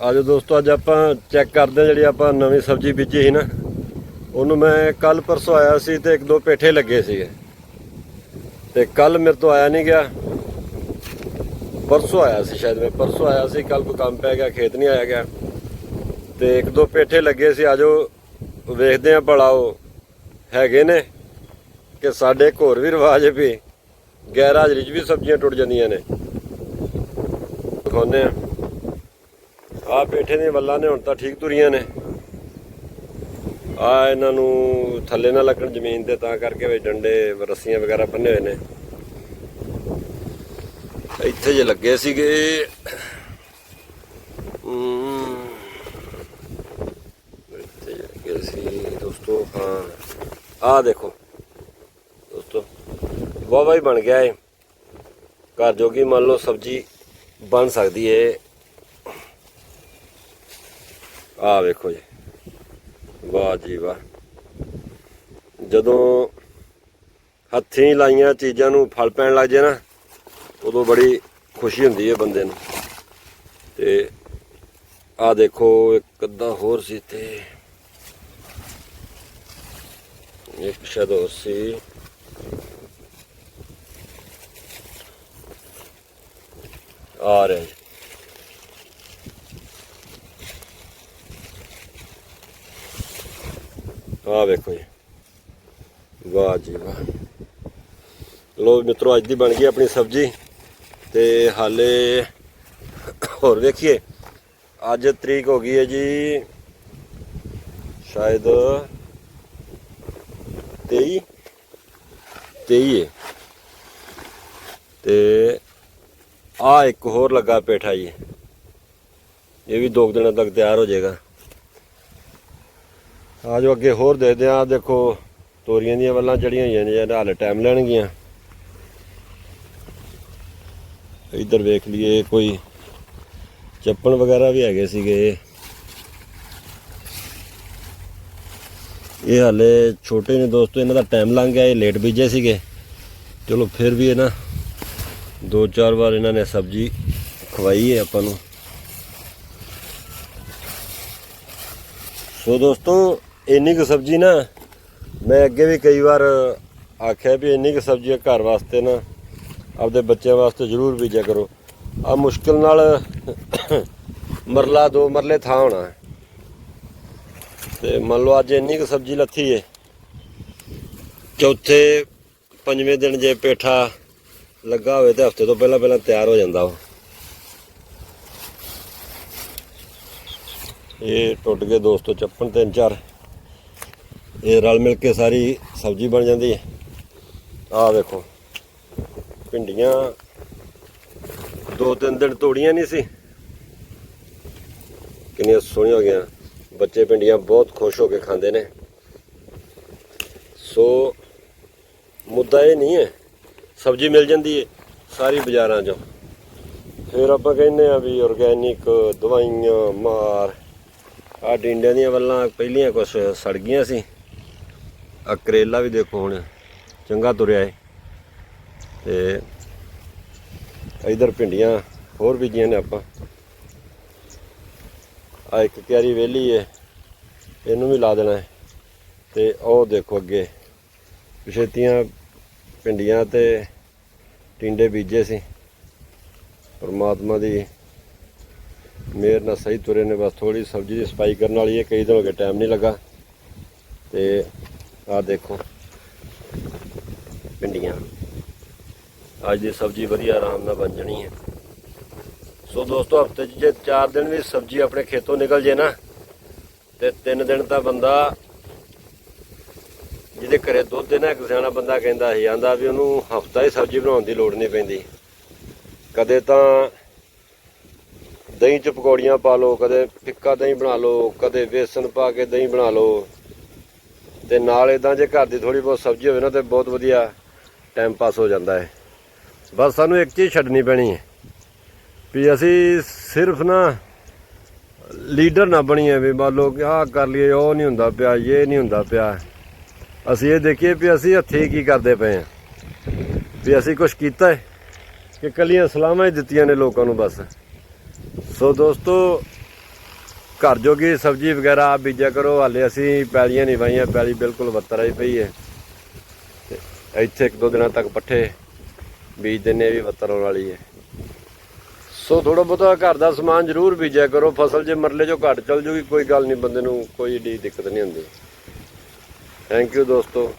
ਆਜੋ ਦੋਸਤੋ, ਅੱਜ ਆਪਾਂ ਚੈੱਕ ਕਰਦੇ ਹਾਂ ਜਿਹੜੀ ਆਪਾਂ ਨਵੀਂ ਸਬਜ਼ੀ ਬੀਜੀ ਸੀ ਨਾ, ਉਹਨੂੰ ਮੈਂ ਕੱਲ ਪਰਸੋਂ ਆਇਆ ਸੀ ਤੇ ਇੱਕ ਦੋ ਪੇਠੇ ਲੱਗੇ ਸੀਗੇ। ਤੇ ਕੱਲ ਮੇਰੇ ਤੋਂ ਆਇਆ ਨਹੀਂ ਗਿਆ। ਪਰਸੋਂ ਆਇਆ ਸੀ ਸ਼ਾਇਦ ਮੈਂ, ਪਰਸੋਂ ਆਇਆ ਸੀ ਕੱਲ ਕੋਈ ਕੰਮ ਪੈ ਗਿਆ, ਖੇਤ ਨਹੀਂ ਆਇਆ ਗਿਆ। ਤੇ ਇੱਕ ਦੋ ਪੇਠੇ ਲੱਗੇ ਸੀ, ਆਜੋ ਵੇਖਦੇ ਆ ਭਲਾ ਉਹ ਹੈਗੇ ਨੇ ਕਿ ਸਾਡੇ ਇੱਕ ਹੋਰ ਵੀ ਰਿਵਾਜ ਵੀ ਗੈਰ ਹਾਜ਼ਰੀ 'ਚ ਵੀ ਸਬਜ਼ੀਆਂ ਟੁੱਟ ਜਾਂਦੀਆਂ ਨੇ। ਦਿਖਾਉਂਦੇ ਆ ਆ ਪੇਠੇ ਦੀਆਂ ਵੱਲਾਂ ਨੇ, ਹੁਣ ਤਾਂ ਠੀਕ ਤੁਰੀਆਂ ਨੇ। ਆ ਇਹਨਾਂ ਨੂੰ ਥੱਲੇ ਨਾ ਲੱਗਣ ਜ਼ਮੀਨ ਤੇ, ਤਾਂ ਕਰਕੇ ਵਿੱਚ ਡੰਡੇ, ਰੱਸੀਆਂ ਵਗੈਰਾ ਬੰਨੇ ਹੋਏ ਨੇ। ਇੱਥੇ ਜੇ ਲੱਗੇ ਸੀਗੇ ਇੱਥੇ ਲੱਗੇ ਸੀ, ਦੋਸਤੋ, ਹਾਂ। ਆ ਦੇਖੋ, ਦੋਸਤੋ ਵਾਵਾ ਹੀ ਬਣ ਗਿਆ ਏ ਘਰ ਜੋਗੀ ਮੰਨ ਲਓ ਸਬਜੀ ਬਣ ਸਕਦੀ ਏ। ਆ ਵੇਖੋ ਜੀ। ਵਾਹ ਜੀ ਵਾਹ। ਜਦੋਂ ਹੱਥੀਂ ਲਾਈਆਂ ਚੀਜ਼ਾਂ ਨੂੰ ਫਲ ਪੈਣ ਲੱਗ ਜੇ ਨਾ, ਉਦੋਂ ਬੜੀ ਖੁਸ਼ੀ ਹੁੰਦੀ ਹੈ ਬੰਦੇ ਨੂੰ। ਤੇ ਆ ਦੇਖੋ, ਇੱਕ ਅੱਧਾ ਹੋਰ ਸੀ ਤੇ ਇੱਕ ਸ਼ਾਇਦ ਹੋਰ ਸੀ। ਆ ਰਿਹਾ ਆ ਵੇਖੋ ਜੀ। ਵਾਹ ਜੀ ਵਾਹ। ਲੋ ਮਿੱਤਰੋ, ਅੱਜ ਦੀ ਬਣ ਗਈ ਆਪਣੀ ਸਬਜ਼ੀ ਤੇ ਹਾਲੇ ਹੋਰ ਵੇਖੀਏ। ਅੱਜ ਤਰੀਕ ਹੋ ਗਈ ਹੈ ਜੀ ਸ਼ਾਇਦ 23 23 ਹੈ ਤੇ ਆ ਇੱਕ ਹੋਰ ਲੱਗਾ ਪੇਠਾ ਜੀ। ਇਹ ਵੀ ਦੋ ਕੁ ਦਿਨਾਂ ਤੱਕ ਤਿਆਰ ਹੋ ਜਾਏਗਾ। ਆ ਜੋ ਅੱਗੇ ਹੋਰ ਦੇਖਦੇ ਆ ਦੇਖੋ, ਤੋਰੀਆਂ ਦੀਆਂ ਵੱਲਾਂ ਚੜੀਆਂ ਹੋਈਆਂ ਨੇ ਜਿਹੜਾ ਹਾਲੇ ਟਾਈਮ ਲੈਣਗੀਆਂ। ਇੱਧਰ ਵੇਖ ਲਈਏ, ਕੋਈ ਚੱਪਲ ਵਗੈਰਾ ਵੀ ਹੈਗੇ ਸੀਗੇ। ਇਹ ਹਾਲੇ ਛੋਟੇ ਨੇ ਦੋਸਤੋ, ਇਹਨਾਂ ਦਾ ਟਾਈਮ ਲੰਘ ਗਿਆ, ਇਹ ਲੇਟ ਬੀਜੇ ਸੀਗੇ। ਚਲੋ ਫਿਰ ਵੀ ਇਹ ਨਾ, ਦੋ ਚਾਰ ਵਾਰ ਇਹਨਾਂ ਨੇ ਸਬਜ਼ੀ ਖਵਾਈ ਹੈ ਆਪਾਂ ਨੂੰ। ਸੋ ਦੋਸਤੋ ਇੰਨੀ ਕੁ ਸਬਜ਼ੀ ਨਾ, ਮੈਂ ਅੱਗੇ ਵੀ ਕਈ ਵਾਰ ਆਖਿਆ ਵੀ ਇੰਨੀ ਕੁ ਸਬਜ਼ੀ ਘਰ ਵਾਸਤੇ ਨਾ, ਆਪਦੇ ਬੱਚਿਆਂ ਵਾਸਤੇ ਜ਼ਰੂਰ ਬੀਜਿਆ ਕਰੋ। ਆ ਮੁਸ਼ਕਿਲ ਨਾਲ ਮਰਲਾ ਦੋ ਮਰਲੇ ਥਾਂ ਹੋਣਾ। ਹੈ। ਤੇ ਮੰਨ ਲਓ ਅੱਜ ਇੰਨੀ ਕੁ ਸਬਜ਼ੀ ਲੱਥੀ ਏ। ਚੌਥੇ ਪੰਜਵੇਂ ਦਿਨ ਜੇ ਪੇਠਾ ਲੱਗਾ ਹੋਵੇ ਤੇ ਹਫ਼ਤੇ ਤੋਂ ਪਹਿਲਾਂ ਪਹਿਲਾਂ ਤਿਆਰ ਹੋ ਜਾਂਦਾ ਉਹ। ਇਹ ਟੁੱਟ ਗਏ ਦੋਸਤੋ, ਚੱਪਣ ਤਿੰਨ ਚਾਰ। ਇਹ ਰਲ ਮਿਲ ਕੇ ਸਾਰੀ ਸਬਜ਼ੀ ਬਣ ਜਾਂਦੀ ਹੈ। ਆਹ ਵੇਖੋ, ਭਿੰਡੀਆਂ। ਦੋ ਤਿੰਨ ਦਿਨ ਤੋੜੀਆਂ ਨਹੀਂ ਸੀ। ਕਿੰਨੀਆਂ ਸੋਹਣੀਆਂ ਹੋ ਗਈਆਂ। ਬੱਚੇ ਭਿੰਡੀਆਂ ਬਹੁਤ ਖੁਸ਼ ਹੋ ਕੇ ਖਾਂਦੇ ਨੇ। ਸੋ, ਮੁੱਦਾ ਇਹ ਨਹੀਂ ਹੈ, ਸਬਜ਼ੀ ਮਿਲ ਜਾਂਦੀ ਹੈ ਸਾਰੀ ਬਾਜ਼ਾਰਾਂ 'ਚੋਂ। ਫਿਰ ਆਪਾਂ ਕਹਿੰਦੇ ਆ ਵੀ ਆਰਗੈਨਿਕ ਦਵਾਈਆਂ ਮਾਰ। ਆ ਡਿੰਡਿਆਂ ਦੀਆਂ ਵੱਲਾਂ ਪਹਿਲੀਆਂ ਕੁਛ ਸੜ ਗਈਆਂ ਸੀ। ਆ ਕਰੇਲਾ ਵੀ ਦੇਖੋ ਹੁਣ, ਚੰਗਾ ਤੁਰਿਆ ਏ। ਤੇ ਇਧਰ ਭਿੰਡੀਆਂ ਹੋਰ ਬੀਜੀਆਂ ਨੇ ਆਪਾਂ। ਆ ਇੱਕ ਕਿਆਰੀ ਵੇਲੀ ਏ, ਇਹਨੂੰ ਵੀ ਲਾ ਦੇਣਾ ਹੈ ਤੇ ਉਹ ਦੇਖੋ ਅੱਗੇ ਪਿਛੇਤੀਆਂ ਭਿੰਡੀਆਂ ਤੇ ਟਿੰਡੇ ਬੀਜੇ ਸੀ। ਪਰਮਾਤਮਾ ਦੀ ਮੇਰ ਨਾਲ ਸਹੀ ਤੁਰੇ ਨੇ, ਬਸ ਥੋੜੀ ਸਬਜ਼ੀ ਦੀ ਸਫ਼ਾਈ ਕਰਨ ਵਾਲੀ ਹੈ ਕਈ ਦਿਨ ਹੋ ਗਏ ਟਾਈਮ ਨਹੀਂ ਲੱਗਾ। ਤੇ ਆਹ ਦੇਖੋ। ਭਿੰਡੀਆਂ। ਅੱਜ ਦੀ ਸਬਜ਼ੀ ਵਧੀਆ ਆਰਾਮ ਨਾਲ ਬਣ ਜਣੀ ਹੈ। ਸੋ ਦੋਸਤੋ, ਹਫ਼ਤੇ 'ਚ ਜੇ 4 ਦਿਨ ਵੀ ਸਬਜ਼ੀ ਆਪਣੇ ਖੇਤੋਂ ਨਿਕਲ ਜੇ ਨਾ, ਤੇ 3 ਦਿਨ ਤਾਂ ਬੰਦਾ ਜਿਹਦੇ ਘਰੇ ਦੁੱਧ ਹੈ ਇੱਕ ਸਿਆਣਾ ਬੰਦਾ ਕਹਿੰਦਾ ਸੀ, ਆਂਦਾ ਵੀ ਉਹਨੂੰ ਹਫਤਾ ਹੀ ਸਬਜ਼ੀ ਬਣਾਉਣ ਦੀ ਲੋੜ ਨਹੀਂ ਪੈਂਦੀ। ਕਦੇ ਤਾਂ ਦਹੀਂ ਚ ਪਕੌੜੀਆਂ ਪਾ ਲਓ, ਕਦੇ ਫਿੱਕਾ ਦਹੀਂ ਬਣਾ ਲਓ, ਕਦੇ ਵੇਸਣ ਪਾ ਕੇ ਦਹੀਂ ਬਣਾ ਲਓ। ਤੇ ਨਾਲ ਇਦਾਂ ਜੇ ਘਰ ਦੀ ਥੋੜੀ ਬਹੁਤ ਸਬਜ਼ੀ ਹੋਵੇ ਨਾ ਤੇ ਬਹੁਤ ਵਧੀਆ ਟਾਈਮ ਪਾਸ ਹੋ ਜਾਂਦਾ ਹੈ। ਬਸ ਸਾਨੂੰ ਇੱਕ ਚੀਜ਼ ਛੱਡਣੀ ਪੈਣੀ ਹੈ ਵੀ ਅਸੀਂ ਸਿਰਫ ਨਾ ਲੀਡਰ ਨਾ ਬਣੀਏ ਵੀ ਮੰਨ ਲਓ ਕਿ ਆਹ ਕਰ ਲਈਏ, ਉਹ ਨਹੀਂ ਹੁੰਦਾ ਪਿਆ, ਇਹ ਨਹੀਂ ਹੁੰਦਾ ਪਿਆ। ਅਸੀਂ ਇਹ ਦੇਖੀਏ ਵੀ ਅਸੀਂ ਹੱਥੀਂ ਕੀ ਕਰਦੇ ਪਏ ਆ ਵੀ ਅਸੀਂ ਕੁਝ ਕੀਤਾ ਹੈ ਕਿ ਕੱਲੀਆਂ ਸਲਾਮਾਂ ਹੀ ਦਿੱਤੀਆਂ ਨੇ ਲੋਕਾਂ ਨੂੰ ਬਸ। ਸੋ ਦੋਸਤੋ ਘਰ ਜੋਗੀ ਸਬਜ਼ੀ ਵਗੈਰਾ ਆਪ ਬੀਜਿਆ ਕਰੋ, ਹਾਲੇ ਅਸੀਂ ਪੈਲੀਆਂ ਨਹੀਂ ਵਾਹੀਆਂ, ਪੈਲੀ ਬਿਲਕੁਲ ਵੱਤਰ ਆਈ ਪਈ ਹੈ। ਤੇ ਇੱਥੇ ਇੱਕ ਦੋ ਦਿਨਾਂ ਤੱਕ ਪੱਠੇ ਬੀਜ ਦਿੰਨੇ ਵੀ ਵੱਤਰ ਆਉਣ ਵਾਲੀ ਹੈ। ਸੋ ਥੋੜਾ ਬਹੁਤਾ ਘਰ ਦਾ ਸਮਾਨ ਜ਼ਰੂਰ ਬੀਜਿਆ ਕਰੋ, ਫਸਲ ਜੇ ਮਰਲੇ ਜੋ ਘੱਟ ਚੱਲ ਜੂਗੀ, ਕੋਈ ਗੱਲ ਨਹੀਂ, ਬੰਦੇ ਨੂੰ ਕੋਈ ਏਡੀ ਦਿੱਕਤ ਨਹੀਂ ਹੁੰਦੀ। ਥੈਂਕ ਯੂ ਦੋਸਤੋ।